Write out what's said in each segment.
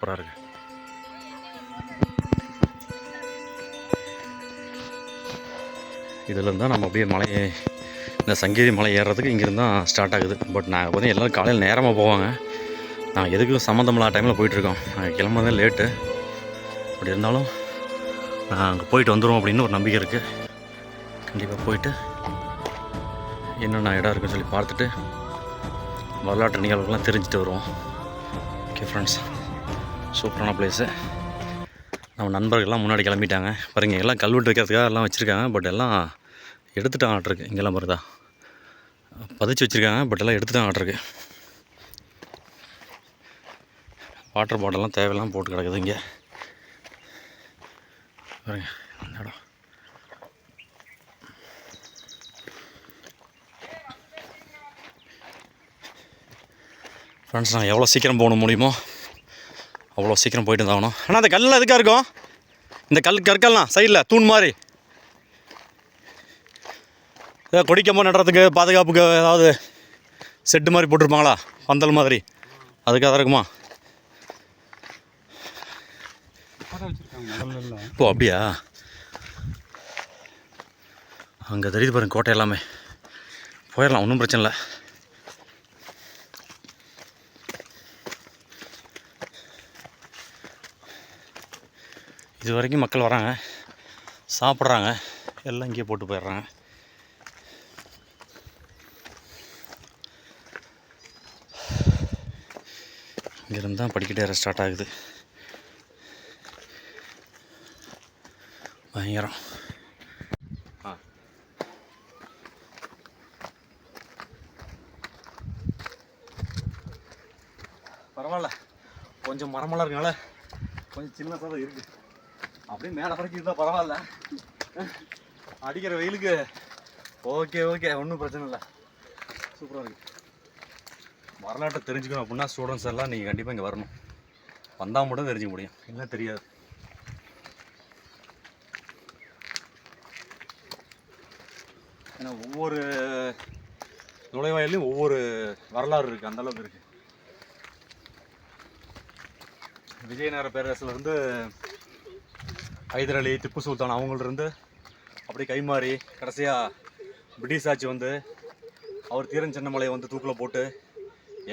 சூப்பராக இருக்கு. இதுலேருந்து தான் நம்ம அப்படியே மலையை இந்த சங்ககிரி மலை ஏறுறதுக்கு இங்கேருந்து தான் ஸ்டார்ட் ஆகுது. பட் நாங்கள் வந்து எல்லோரும் காலையில் நேரமாக போவாங்க. நாங்கள் எதுக்கும் சம்மந்தம் இல்லாத டைமில் போயிட்டுருக்கோம் நாங்கள் கிளம்புறதே லேட்டு அப்படி இருந்தாலும் நான் அங்கே போயிட்டு வந்துடுவோம் அப்படின்னு ஒரு நம்பிக்கை இருக்குது கண்டிப்பாக போயிட்டு என்னென்ன இடம் இருக்குன்னு சொல்லி பார்த்துட்டு வரலாற்று நிகழ்வுகள்லாம் தெரிஞ்சுட்டு வருவோம். ஓகே ஃப்ரெண்ட்ஸ் சூப்பரான பிளேஸு நம்ம நண்பர்கள்லாம் முன்னாடி கிளம்பிட்டாங்க. பாருங்க எல்லாம் கல்வெட்டு வைக்கிறதுக்காக எல்லாம் வச்சுருக்காங்க. பட் எல்லாம் எடுத்துட்டாங்க ஆட்ருக்கு இங்கெல்லாம் பாருதா பதிச்சு வச்சுருக்காங்க பட் எல்லாம் எடுத்துட்டாங்க ஆட்ருக்கு வாட்டர் பாட்டிலாம் தேவையெல்லாம் போட்டு கிடக்குது இங்கே. பாருங்க இடம். ஃப்ரெண்ட்ஸ் நான் எவ்வளோ சீக்கிரம் போக முடியுமோ? அவ்வளோ சீக்கிரம் போயிட்டு இருந்தாகணும் ஆனால் அந்த கல்லாம் எதுக்காக இருக்கும்? இந்த கல் கற்கள்லாம் சைடில் தூண் மாதிரி. ஏதாவது கொடிக்கம்பம் நடுறதுக்கு பாதுகாப்புக்கு ஏதாவது செட்டு மாதிரி போட்டிருப்பாங்களா? பந்தல் மாதிரி. அதுக்காக தான் இருக்குமா? ஓ அப்படியா? அங்கே தெரியுது பாருங்க கோட்டை எல்லாமே. போயிடலாம் ஒன்றும் பிரச்சனை இல்லை. இது வரைக்கும் மக்கள் வராங்க. சாப்பிட்றாங்க. எல்லாம் இங்கேயே போட்டு போயிடுறாங்க. இங்கேருந்து தான் படிக்கட்டே ஸ்டார்ட் ஆகுது. பயங்கரம். ஆ. பரவாயில்ல. கொஞ்சம் மரமெல்லாம் இருக்கனால கொஞ்சம் சின்னதாக தான் இருக்குது அப்படியே மேலே வரைக்கும் இருந்தால் பரவாயில்ல. அடிக்கிற வெயிலுக்கு ஓகே ஓகே. ஒன்றும் பிரச்சனை இல்லை. சூப்பராக இருக்குது வரலாற்றை தெரிஞ்சுக்கணும் அப்படின்னா ஸ்டூடெண்ட்ஸ் எல்லாம் நீங்கள் கண்டிப்பாக இங்கே வரணும். வந்தால் மட்டும் தெரிஞ்சுக்க முடியும். இல்லை தெரியாது. ஏன்னா ஒவ்வொரு நுழைவாயிலையும் ஒவ்வொரு வரலாறு இருக்குது அந்தளவுக்கு இருக்குது விஜயநகர பேரரசுலேருந்து ஹைதர் அலி திப்பு சுல்தான் அவங்கள்ட்ட அப்படியே கைமாறி கடைசியாக பிரிட்டிஷ் ஆட்சி வந்து அவர் தீரன் சின்ன மலையை வந்து தூக்கில் போட்டு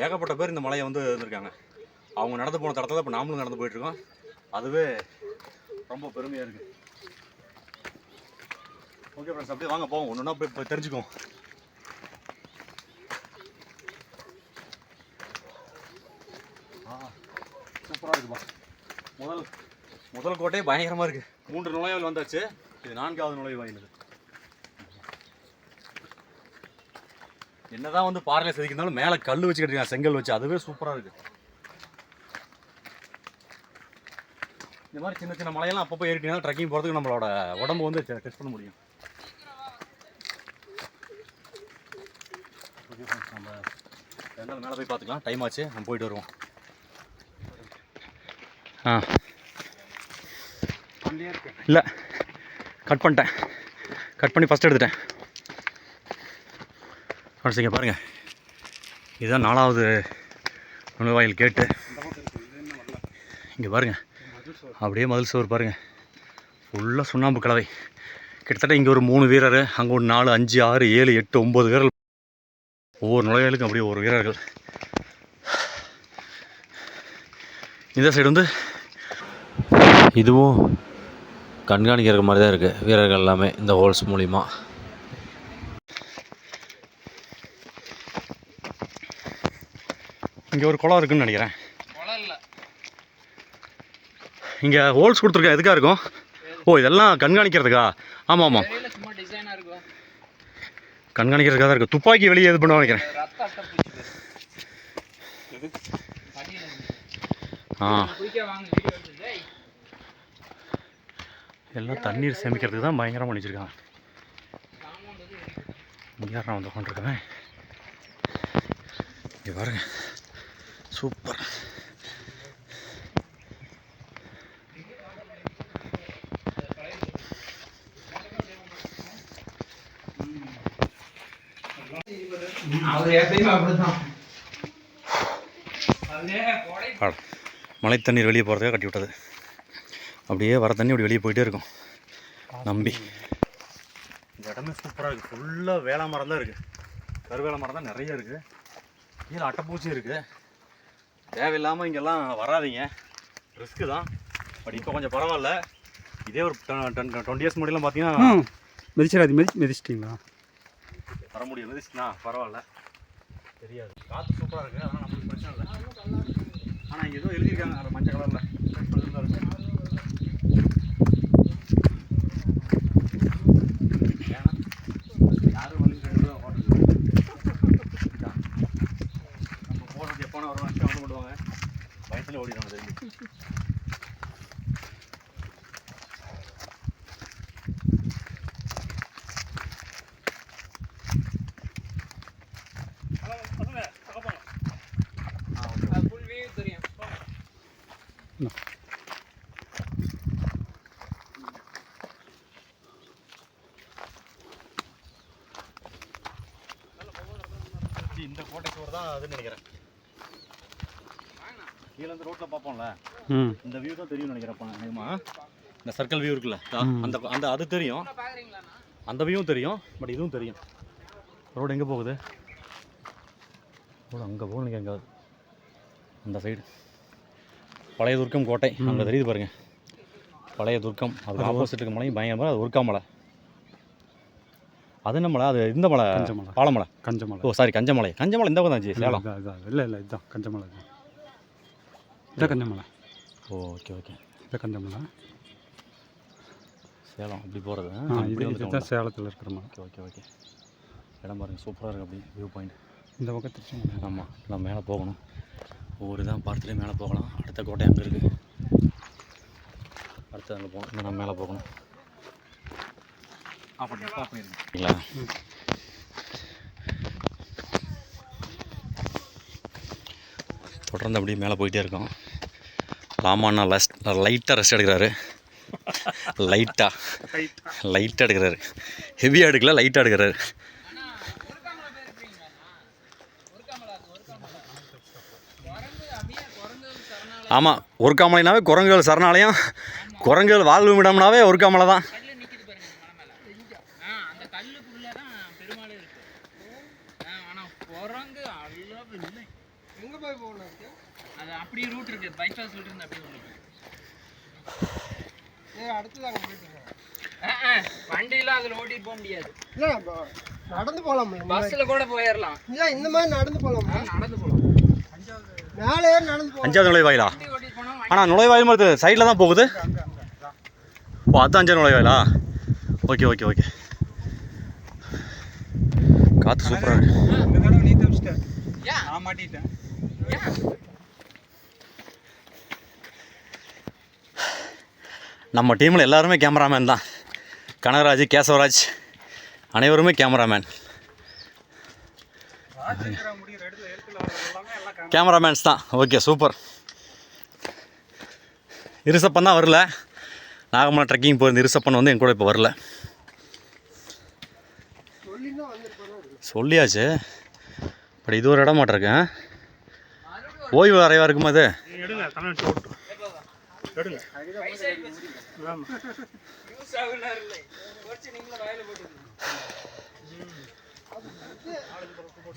ஏகப்பட்ட பேர் இந்த மலையை வந்து இருந்திருக்காங்க. அவங்க நடந்து போன தடத்தில் இப்போ நாமளும் நடந்து போயிட்டுருக்கோம். அதுவே ரொம்ப பெருமையாக இருக்குது ஓகே ஃப்ரெண்ட்ஸ் அப்படியே வாங்க போவோம். ஒன்று ஒன்றா போய் போய் தெரிஞ்சுக்குவோம். ஆ சூப்பராக இருக்குப்பா. முதல் முதல் கோட்டையே பயங்கரமாக இருக்குது மூன்று நுழைவாயில் வந்தாச்சு. இது நான்காவது நுழைவாயில் இது என்னதான் வந்து பாறையில் செதுக்கிருந்தாலும் மேலே கல் வச்சு கட்டிருக்காங்க செங்கல் வச்சு. அதுவே சூப்பராக இருக்குது இந்த மாதிரி சின்ன சின்ன மலையெல்லாம் அப்பப்போ ஏறிட்டீங்கன்னா ட்ரெக்கிங் போகிறதுக்கு நம்மளோட உடம்பு வந்து டெஸ்ட் பண்ண முடியும். நம்ம மேலே போய் பார்த்துக்கலாம். டைம் ஆச்சு. நம்ம போயிட்டு வருவோம். ஆ. இல்லை கட் பண்ணிட்டேன். கட் பண்ணி ஃபஸ்ட் எடுத்துட்டேன். கடைசிங்க பாருங்கள் இதுதான் நாலாவது நுழைவாயில் கேட்டு. இங்கே பாருங்கள் அப்படியே மதில் சோறு பாருங்கள் ஃபுல்லாக சுண்ணாம்பு கலவை. கிட்டத்தட்ட இங்கே ஒரு மூணு வீரர் அங்கே ஒரு நாலு அஞ்சு ஆறு ஏழு எட்டு ஒம்பது வீரர்கள். ஒவ்வொரு நுழைவாயிலுக்கும் அப்படியே ஒரு வீரர்கள். இந்த சைடு வந்து இதுவும் கண்காணிக்கிற மாதிரி தான் இருக்குது வீரர்கள் எல்லாமே இந்த ஹோல்ஸ் மூலிமா இங்கே ஒரு குளம் இருக்குன்னு நினைக்கிறேன். இங்கே ஹோல்ஸ் கொடுத்துருக்கேன் எதுக்காக இருக்கும்? ஓ இதெல்லாம் கண்காணிக்கிறதுக்கா? ஆமாம் ஆமாம் கண்காணிக்கிறதுக்காக தான் இருக்குது துப்பாக்கி வெளியே இது பண்ண நினைக்கிறேன். ஆ குயிக்கா வாங்க வீடியோ எடுத்து டேய் எல்லாம் தண்ணீர் சேமிக்கிறதுக்கு தான் பயங்கரமாக காம்பவுண்ட் வந்து இங்கே நான் வந்து உட்காந்துருக்கேன் இங்கே பாருங்க. சூப்பர். மழை தண்ணீர் வெளியே போகிறதுக்காக கட்டி விட்டது அப்படியே வர தண்ணி அப்படி வெளியே போயிட்டே இருக்கும். நம்பி. இந்த இடமே சூப்பராக இருக்குது ஃபுல்லாக வேளா மரம் தான் இருக்குது கருவேல மரம் தான் நிறைய இருக்குது கீழே அட்டைப்பூச்சி இருக்குது தேவையில்லாமல் இங்கெல்லாம் வராதீங்க. ரிஸ்க்கு தான். பட் இப்போ கொஞ்சம் பரவாயில்ல. இதே ஒரு டுவெண்ட்டி இயர்ஸ் முன்னாடிலாம் பார்த்தீங்கன்னா மிதிச்சிடாது மிதி மிதிச்சிட்டிங்களா? வர முடியும் மிதிச்சுனா பரவாயில்ல. தெரியாது. காற்று சூப்பராக இருக்குது அதனால் நம்மளுக்கு பிரச்சனை இல்லை. ஆனால் இங்கே ஏதோ எழுதியிருக்காங்க. அது மஞ்சள் கலரில். யாரும் வந்து ரெண்டு ரூபா ஓட்டுறது நம்ம போடுறது எப்போனா ஒரு வருஷம் வந்து விடுவாங்க பயத்தில் ஓடிடுவாங்க தெரிஞ்சு ஃபுல் வியூ தெரியும் இந்த கோட்டை சுவர் தான் அதுன்னு நினைக்கிறேன். கீழே இருந்து ரோட்டில் பார்ப்போம்ல. ம். இந்த வியூ தான் தெரியும் நினைக்கிறேன் இந்த சர்க்கிள் வியூ இருக்குல்ல அந்த அந்த அது தெரியும். அந்த வியூவும் தெரியும் பட் இதுவும் தெரியும். ரோடு எங்கே போகுது? ரோடு அங்கே போகணும் நினைக்கிறேன் எங்காவது அந்த சைடு பழைய துர்க்கம் கோட்டை அங்கே தெரியுது பாருங்க. பழைய துர்க்கம் அதுக்கு ஆப்போசிட் இருக்க மலையும் பயங்கரமாக அது உருக்கா மலை அது என்ன மலை? அது இந்த மலை கஞ்சமலை. பாலமலை. கஞ்சமலை. Oh sorry Kanjamalai. கஞ்சமலை இந்த பக்கம் தான் சேலம். இல்லை இல்லை இதுதான் கஞ்சமலை தான் இதான் கஞ்சமலை ஓ ஓகே ஓகே இதான் கஞ்சமலை. சேலம் அப்படி போகிறது இது இதுதான் சேலத்தில் இருக்கிற மலை. ஓகே ஓகே ஓகே இடம் பாருங்க சூப்பராக இருக்குது அப்படி வியூ பாயிண்ட் இந்த பக்கம் திருச்சி ஆமாம் நம்ம மேலே போகணும். ஒவ்வொரு இதான் பார்த்துட்டு மேலே போகலாம். அடுத்த கோட்டை அங்கே இருக்குது அடுத்து அங்கே போகணும் நம்ம மேலே போகணும். சரிங்களா தொடர்ந்து அப்படியே மேலே போயிட்டே இருக்கோம். லாமாண்ணா லஸ்ட் லைட்டாக ரெஸ்ட் எடுக்கிறாரு. லைட்டாக லைட்டாக எடுக்கிறாரு. ஹெவியாக எடுக்கல லைட்டாக எடுக்கிறாரு. ஆமாம் ஒரு காமலைனாவே ஆமாம் ஒருக்காமலைனாவே குரங்குகள் சரணாலயம் குரங்குகள் வாழ்வு விடம்னாவே காமலை தான் கல்லு நிக்குது பாருங்க இந்த மலை மேல ஆ அந்த கல்லுக்குள்ள தான் பெருமாளே இருக்கு ஆ ஆனா குரங்கு அளவு இல்லை எங்க போய் போகணும் அது அப்படியே ரூட் இருக்கு. பைபாஸ் ரூட் இருந்து அப்படியே போகணும் ஏய் அடுத்து அங்கே போயிட்டு ஆ, ஆ, வண்டியில அதுல ஓட்டிட்டு போக முடியாது. இல்லை நடந்து போகலாம் பஸ்ல கூட போயிடலாம் இல்லை இந்த மாதிரி நடந்து போகலாம். நடந்து போகலாம். மேலே நடந்து போகலாம். அஞ்சாவது நுழைவாயிலா? ஆனால் நுழைவாயில் மாதிரி சைடில் தான் போகுது. ஓ அதுதான் அஞ்சாவது நுழைவாயிலா? Okay okay okay. காற்று சூப்பராக இருக்கு. இந்த தடவை நீ தப்பிச்சிட்டேன் ஏன் நான் மாட்டிட்டேன். நம்ம டீமில் எல்லாருமே கேமராமேன் தான். கனகராஜ் கேசவராஜ் அனைவருமே கேமராமேன் கேமராமேன்ஸ் தான். ஓகே சூப்பர் இருசப்பன் தான் வரல. நாகமலை ட்ரெக்கிங் போயிருந்த இருசப்பன் வந்து என் கூட இப்போ வரல. சொல்லியாச்சு. பட் இது ஒரு இடம் மாட்டிருக்கேன் ஓய்வு அறைவா இருக்குமா அது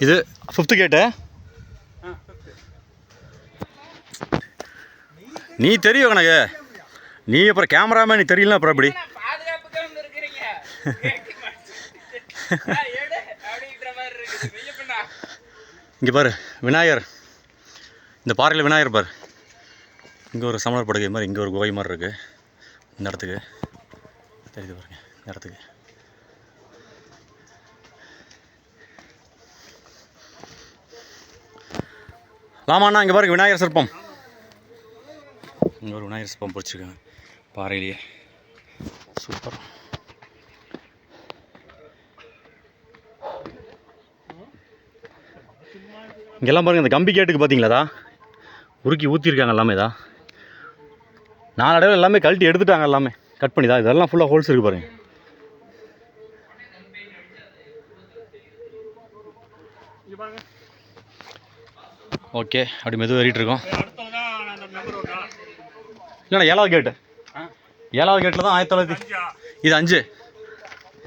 இது ஃபிஃப்த்து கேட்டு நீ தெரியும் கணக்கு நீ அப்புறம் கேமராமேன் நீ தெரியல அப்புறம் எப்படி? பாதுகாப்புக்கு வந்து இருக்கிறீங்க ஆ, எடு அப்படின்ற மாதிரி இருக்குது மெய்யப்பண்ணா இங்கே பாரு விநாயகர். இந்த பாறையில் விநாயகர் பாரு. இங்கே ஒரு சமணர் படுகை மாதிரி இங்கே ஒரு குகை மாதிரி இருக்குது இந்த இடத்துக்கு. தெரியுது பாருங்க இந்த இடத்துக்கு. லாமாண்ணா இங்கே பாருங்க விநாயகர் சிற்பம். இங்கே ஒரு விநாயகர் சிற்பம் பிடிச்சிருக்கேன் பாறையிலேயே. சூப்பர். இங்கெல்லாம் பாருங்கள் இந்த கம்பி கேட்டுக்கு பார்த்தீங்களா உருக்கி ஊற்றிருக்காங்க எல்லாமே இதா. நாலடைவில் எல்லாமே கழட்டி எடுத்துட்டாங்க எல்லாமே. கட் பண்ணி தான் இதெல்லாம் ஃபுல்லாக ஹோல்ஸ் இருக்கு பாருங்கள் ஓகே அப்படி மெதுவாக ஏறிட்டு இருக்கோம். இல்லைண்ணா ஏழாவது கேட்டு ஏழாவது கேட்டில் தான் ஆயிரத்தி தொள்ளாயிரத்தி இது அஞ்சு.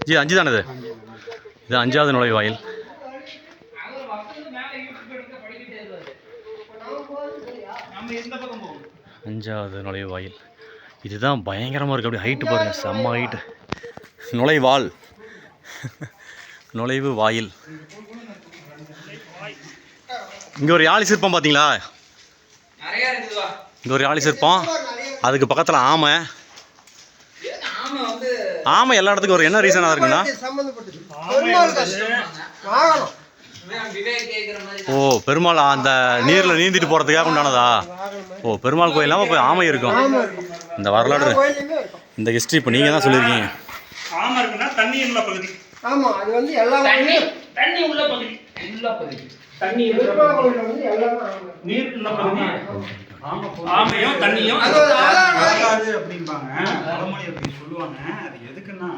ஜி அஞ்சு தானே இது? இது அஞ்சாவது நுழைவாயில் அவர் வசந்து மேலே யூடியூப் எடுக்க படிக்கிட்டே இருக்காரு நம்ம எந்த பக்கம் போவோம் அஞ்சாவது நுழைவாயில். இதுதான் பயங்கரமாக இருக்குது அப்படியே ஹைட்டு பாருங்கள் செம்ம ஹைட்டு நுழைவால். நுழைவு வாயில். இங்கே ஒரு யாழி சிற்பம் பார்த்தீங்களா இங்கே ஒரு யாழி சிற்பம். அதுக்கு பக்கத்தில் ஆமை. ஏன் ஆமை வந்து ஆமை எல்லா இடத்துக்கும் ஒரு என்ன ரீசனாக இருக்குன்னா? ஓ பெருமாள் அந்த நீரில் நீந்திட்டு போகிறதுக்காக உண்டானதா? ஓ பெருமாள் கோயில் இல்லாமல் போய் ஆமை இருக்கும். இந்த வரலாறு இந்த ஹிஸ்ட்ரி இப்போ நீங்கள் தான் சொல்லியிருக்கீங்க. ஆமா இருக்குன்னா தண்ணி உள்ள பகுதி. ஆமா அது வந்து எல்லா தண்ணி தண்ணி உள்ள பகுதி. உள்ள பகுதி. தண்ணி பெருமாள் கோயில் வந்து எல்லாமே ஆமா. நீர் உள்ள பகுதி. ஆமையும் தண்ணியும். அது ஒரு ஆதாரம். மாதிரி. ஆகாது அப்படிம்பாங்க. பழமொழி அப்படி சொல்லுவாங்க. அது எதுக்குன்னா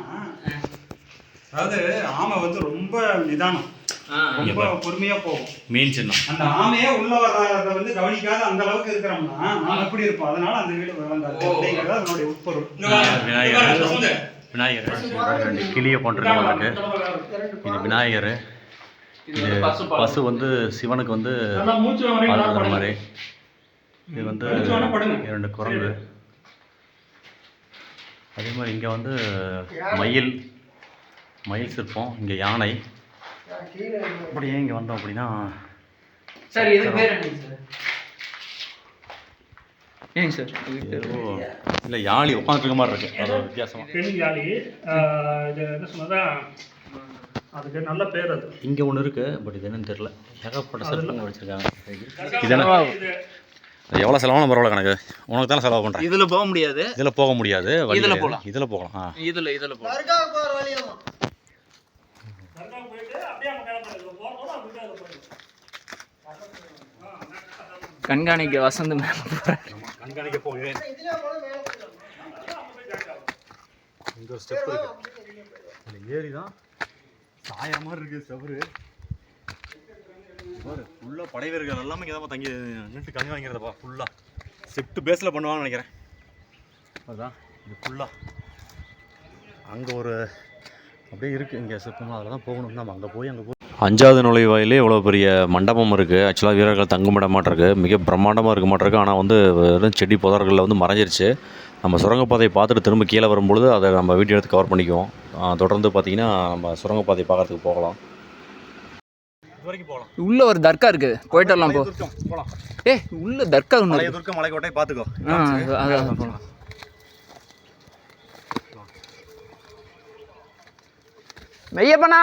அதாவது ஆமை வந்து ரொம்ப நிதானம். ரொம்ப பொறுமையா போகும். மீன் சின்னம். அந்த ஆமையே உள்ள வர்றத வந்து கவனிக்காத அந்த அளவுக்கு இருக்கிறோம்னா நாம எப்படி இருப்போம் அதனால அந்த வீடு விளங்காது அப்படிங்கிறது அதனுடைய உட்பொருள். விநாயகர் விநாயகர். ரெண்டு கிளியை போட்டிருக்காங்க இது விநாயகர். இது பசு வந்து சிவனுக்கு வந்து பால் மாதிரி. இது வந்து இரண்டு குரங்கு. அதே மாதிரி இங்கே வந்து மயில் மயில் சிற்பம் இங்கே யானை. அப்படியே இங்கே வந்தோம் அப்படின்னா சார் இது பேர் சார்? ஏங்க சார் இல்லை யாழி உட்காந்துருக்க மாதிரி இருக்கு. அது ஒரு வித்தியாசமா. பெண் யாழி இது என்ன சொன்னதா? அதுக்கு நல்ல பேர் அது. இங்கே ஒன்று இருக்கு பட் இது என்னன்னு தெரியல. ஏகப்பட்ட சிற்பங்கள் வச்சுருக்காங்க. இது என்ன இது? அது எவ்வளோ செலவான பரவாயில்ல கணக்கு. உனக்கு தானே செலவு பண்ணுறேன் இதுல போக முடியாது. இதில் போக முடியாது இதுல. போலாம். இதில் போகலாம் இதுல இதுல போகலாம் தர்கா போற வழியாமா தர்கா போயிட்டு அப்படியே அவங்க கிளம்புறது போகிறதோட அப்படியே அதை போயிடும் கண்காணிக்க வசந்த் மேம் கண்காணிக்க போகிறேன். இங்க ஒரு ஸ்டெப் இருக்கு. இந்த ஏரி தான் சாய மாதிரி இருக்குது செவரு பாரு ஃபுல்லாக படை வீரர்கள் எல்லாமே இங்கே தான் தங்கி நின்று கண்காணிக்கிறதப்பா ஃபுல்லாக ஷிஃப்ட் பேஸில் பண்ணுவாங்கன்னு நினைக்கிறேன். அதுதான் இது ஃபுல்லாக அங்கே ஒரு அப்படியே இருக்குது இங்கே சிற்பம் அதில் தான் போகணும். நம்ம அங்கே போய் அங்கே போய் அஞ்சாவது நுழைவாயிலே இவ்வளோ பெரிய மண்டபம் இருக்குது ஆக்சுவலாக வீரர்கள் தங்குமிட மாட்டிருக்கு. மிக பிரம்மாண்டமாக இருக்க மாட்டிருக்கு. ஆனால் வந்து வெறும் செடி புதர்களில் வந்து மறைஞ்சிருச்சு. நம்ம சுரங்கப்பாதையை பார்த்துட்டு திரும்ப கீழே வரும்பொழுது அதை நம்ம வீடியோ எடுத்து கவர் பண்ணிக்குவோம். தொடர்ந்து பார்த்தீங்கன்னா நம்ம சுரங்கப்பாதையை பார்க்கறதுக்கு போகலாம். இது வரைக்கும் போகலாம். உள்ள ஒரு தர்கா இருக்கு. போயிட்டு வரலாம் போ. போகலாம். ஏ உள்ள தர்கா ஒன்று பழைய இருக்கு. துர்க்க மலைக்கோட்டை பார்த்துக்கோ. போகலாம். மெய்யப்பண்ணா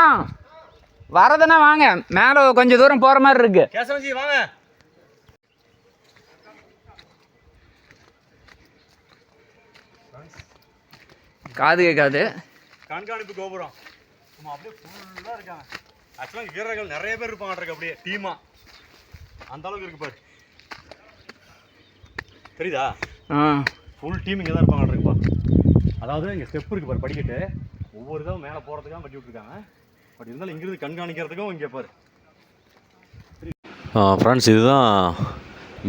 வரதுன்னா வாங்க. மேலே கொஞ்சம் தூரம் போகிற மாதிரி இருக்கு. கேசவஞ்சி வாங்க. காது கேட்காது. கண்காணிப்பு கோபுரம். நம்ம அப்படியே ஃபுல்லாக இருக்காங்க. ஆக்சுவலாக வீரர்கள் நிறைய பேர் இருப்பாங்க அப்படியே டீமா அந்த அளவுக்கு இருக்கு பாரு. தெரியுதா? ஆ. ஃபுல் டீம் இங்கே தான் இருப்பாங்க இருக்குப்பா அதாவது இங்கே ஸ்டெப் இருக்கு பாரு படிக்கட்டு. ஒவ்வொரு இதாக மேலே போகிறதுக்காக கட்டி விட்ருக்காங்க பட் இருந்தாலும் இங்கிருந்து கண்காணிக்கிறதுக்கும் இங்கே பாரு. ஃப்ரெண்ட்ஸ் இதுதான்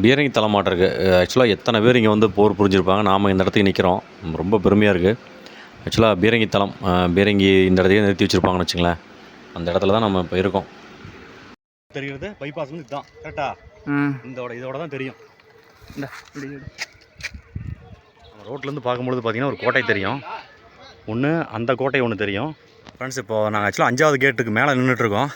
பீரங்கி தலைமாட்டம் இருக்குது ஆக்சுவலாக எத்தனை பேர் இங்கே வந்து போர் புரிஞ்சிருப்பாங்க? நாம் இந்த இடத்துக்கு நிற்கிறோம் ரொம்ப பெருமையாக இருக்குது ஆக்சுவலாக பீரங்கி தளம் பீரங்கி இந்த இடத்தையே நிறுத்தி வச்சுருப்பாங்கன்னு வச்சுங்களேன். அந்த இடத்துல தான் நம்ம இப்போ இருக்கோம். தெரிகிறது பைபாஸ் வந்து இதுதான். கரெக்டா ம். இதோட இதோட தான் தெரியும். இந்த. ரோட்லேருந்து பார்க்கும்பொழுது பார்த்தீங்கன்னா ஒரு கோட்டை தெரியும். ஒன்று அந்த கோட்டை ஒன்று தெரியும். ஃப்ரெண்ட்ஸ் இப்போ நாங்கள் ஆக்சுவலாக அஞ்சாவது கேட்டுக்கு மேலே நின்றுட்டுருக்கோம்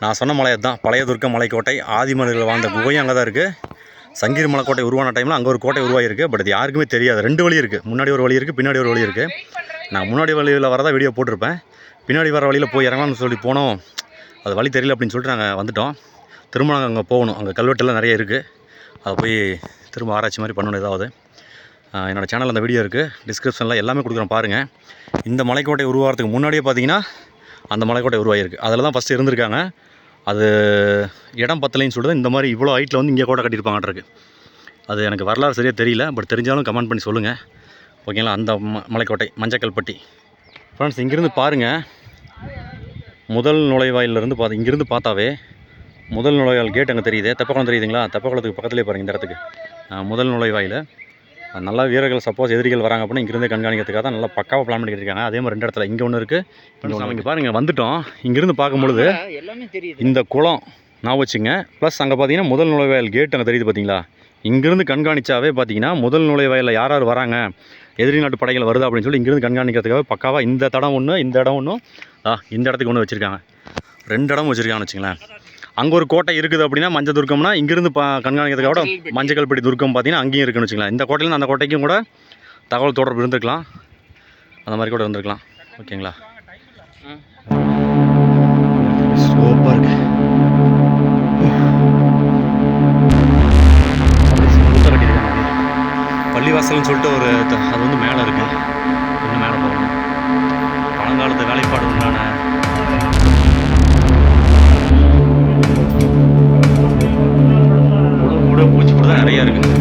நான் சொன்ன மலை தான் பழைய துர்க்க மலைக்கோட்டை ஆதிமனிதர்கள் வாழ்ந்த குகையும் அங்கே தான் இருக்குது சங்கீர் மலைக்கோட்டை உருவான டைமில் அங்கே ஒரு கோட்டை உருவாகிருக்கு பட் அது யாருக்குமே தெரியாது. ரெண்டு வழி இருக்குது முன்னாடி ஒரு வழி இருக்குது பின்னாடி ஒரு வழி இருக்குது நான் முன்னாடி வழியில் வரதான் வீடியோ போட்டிருப்பேன். பின்னாடி வர வழியில் போய் இறங்கலாம்னு சொல்லி போனோம். அது வழி தெரியல அப்படின்னு சொல்லிட்டு நாங்கள் வந்துட்டோம். திரும்ப நாங்கள் அங்கே போகணும். அங்கே கல்வெட்டெல்லாம் நிறைய இருக்குது அதை போய் திரும்ப ஆராய்ச்சி மாதிரி பண்ணணும் ஏதாவது. என்னோட சேனல் அந்த வீடியோ இருக்குது டிஸ்கிரிப்ஷனில் எல்லாமே கொடுக்குறேன் பாருங்கள் இந்த மலைக்கோட்டை உருவாகிறதுக்கு முன்னாடியே பார்த்தீங்கன்னா அந்த மலைக்கோட்டை உருவாகிருக்கு அதில் தான் ஃபஸ்ட்டு இருந்திருக்காங்க. அது இடம் பத்தலைன்னு சொல்லிட்டு இந்த மாதிரி இவ்வளோ ஹைட்டில் வந்து இங்கே கோட்டை கட்டியிருப்பாங்கன்றிருக்கு அது எனக்கு வரலாறு சரியாக தெரியல பட் தெரிஞ்சாலும் கமெண்ட் பண்ணி சொல்லுங்கள் ஓகேங்களா அந்த ம மலைக்கோட்டை மஞ்சக்கல்பட்டி. ஃப்ரெண்ட்ஸ் இங்கேருந்து பாருங்கள் முதல் நுழைவாயிலிருந்து பார்த்து இங்கேருந்து பார்த்தாவே முதல் நுழைவாயில் கேட் அங்கே தெரியுது. தெப்பக்குளம் தெரியுதுங்களா? தெப்பக்குளத்துக்கு பக்கத்துலேயே பாருங்கள் இந்த இடத்துக்கு. முதல் நுழைவாயில். நல்லா வீரர்கள் சப்போஸ் எதிரிகள் வராங்க அப்படின்னா இங்கிருந்து கண்காணிக்கிறதுக்காக தான் நல்லா பக்காவாக பிளான் பண்ணிட்டு இருக்காங்க. அதே மாதிரி ரெண்டு இடத்துல இங்கே ஒன்று இருக்குது இங்கே பாருங்க வந்துட்டோம். இங்கிருந்து பார்க்கும்பொழுது எல்லாமே தெரியுது. இந்த குளம் நான் வச்சுங்க. ப்ளஸ் அங்கே பார்த்தீங்கன்னா முதல் நுழைவாயில் கேட் அங்கே தெரியுது பார்த்தீங்களா இங்கிருந்து கண்காணிச்சாவே பார்த்தீங்கன்னா முதல் நுழைவாயிலில் யார் யார் வராங்க எதிரி நாட்டு படைகள் வருது அப்படின்னு சொல்லி இங்கிருந்து கண்காணிக்கிறதுக்காக பக்காவாக இந்த தடம் ஒன்று இந்த இடம் ஒன்றும் ஆ இந்த இடத்துக்கு ஒன்று வச்சுருக்காங்க. ரெண்டு இடம் வச்சுருக்காங்கன்னு வச்சுங்களேன். அங்கே ஒரு கோட்டை இருக்குது அப்படின்னா மஞ்சள் துர்க்கம்னா இங்கிருந்து பா கண்காணிக்கிறதுக்காக கூட மஞ்சக்கல்பட்டி துர்க்கம் பார்த்தீங்கன்னா அங்கேயும் இருக்குன்னு வச்சுங்களேன் இந்த கோட்டையிலேருந்து அந்த கோட்டைக்கும் கூட தகவல் தொடர்பு இருந்திருக்கலாம். அந்த மாதிரி கூட இருந்திருக்கலாம். ஓகேங்களா? சூப்பர் பள்ளிவாசல்னு சொல்லிட்டு ஒரு அது வந்து மேலே இருக்கு. Эрвин.